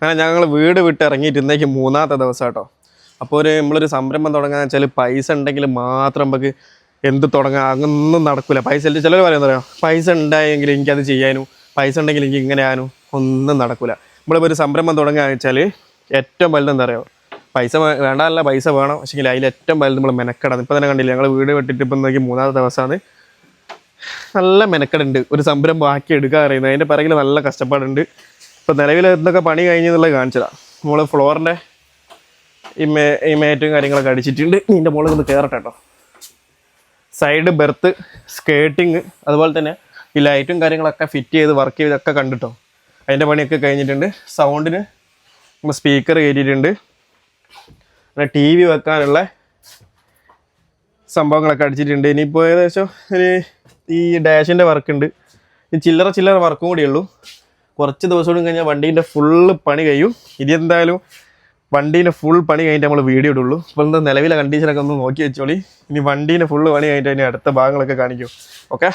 അങ്ങനെ ഞങ്ങൾ വീട് വിട്ട് ഇറങ്ങിയിട്ട് ഇന്നേക്ക് മൂന്നാമത്തെ ദിവസം കേട്ടോ അപ്പോൾ ഒരു നമ്മളൊരു സംരംഭം തുടങ്ങാന്ന് വെച്ചാൽ പൈസ ഉണ്ടെങ്കിൽ മാത്രം നമുക്ക് എന്ത് തുടങ്ങാം? അങ്ങൊന്നും നടക്കില്ല പൈസ ഇല്ല. ചിലർ പറയുന്നത് പറയാം പൈസ ഉണ്ടായെങ്കിൽ എനിക്കത് ചെയ്യാനും പൈസ ഉണ്ടെങ്കിൽ എനിക്ക് ഇങ്ങനെ ആകാനും ഒന്നും നടക്കില്ല നമ്മളിപ്പോൾ ഒരു സംരംഭം തുടങ്ങുക വെച്ചാൽ ഏറ്റവും വലുത് എന്താ പറയുക? പൈസ വേണ്ടല്ല പൈസ വേണം. പക്ഷേ അതിൽ ഏറ്റവും വലുത് നമ്മൾ മെനക്കെടാണ്. ഇപ്പം തന്നെ കണ്ടില്ല ഞങ്ങൾ വീട് വെട്ടിട്ട് ഇപ്പം നോക്കി മൂന്നാമത്തെ ദിവസമാണ്. നല്ല മെനക്കെടുണ്ട്. ഒരു സംരംഭം ആക്കി എടുക്കുക അറിയുന്നത് അതിന്റെ പിറകിൽ നല്ല കഷ്ടപ്പാടുണ്ട്. ഇപ്പം നിലവിൽ എന്തൊക്കെ പണി കഴിഞ്ഞെന്നുള്ളത് കാണിച്ചതാണ് നമ്മൾ ഫ്ലോറിന്റെ ഈ മേ ഈ മേറ്റും കാര്യങ്ങളൊക്കെ അടിച്ചിട്ടുണ്ട്. ഇതിന്റെ മുകളിൽ ഒന്ന് കയറട്ടെ കേട്ടോ. സൈഡ് ബെർത്ത് സ്കേട്ടിങ് അതുപോലെ തന്നെ ഈ ലൈറ്റും കാര്യങ്ങളൊക്കെ ഫിറ്റ് ചെയ്ത് വർക്ക് ചെയ്തൊക്കെ കണ്ടിട്ടോ. അതിന്റെ പണിയൊക്കെ കഴിഞ്ഞിട്ടുണ്ട്. സൗണ്ടിന് നമ്മൾ സ്പീക്കർ കയറ്റിയിട്ടുണ്ട്. പിന്നെ ടി വി വെക്കാനുള്ള സംഭവങ്ങളൊക്കെ അടിച്ചിട്ടുണ്ട്. ഇനിയിപ്പോൾ ഏകദേശം ഒരു ഈ ഡാഷിന്റെ വർക്കുണ്ട് ചില്ലറ ചില്ലറ വർക്കും കൂടിയേ ഉള്ളൂ. കുറച്ച് ദിവസം കഴിഞ്ഞാൽ വണ്ടീന്റെ ഫുള്ള് പണി കഴിയും. ഇനി എന്തായാലും വണ്ടീന്റെ ഫുൾ പണി കഴിഞ്ഞിട്ട് നമ്മൾ വീഡിയോ ഇടുള്ളൂ. ഇപ്പോൾ എന്താ നിലവിലെ കണ്ടീഷനൊക്കെ ഒന്ന് നോക്കി വെച്ചോളി. ഇനി വണ്ടീന്റെ ഫുള്ള് പണി കഴിഞ്ഞിട്ട് അതിന്റെ അടുത്ത ഭാഗങ്ങളൊക്കെ കാണിക്കും. ഓക്കെ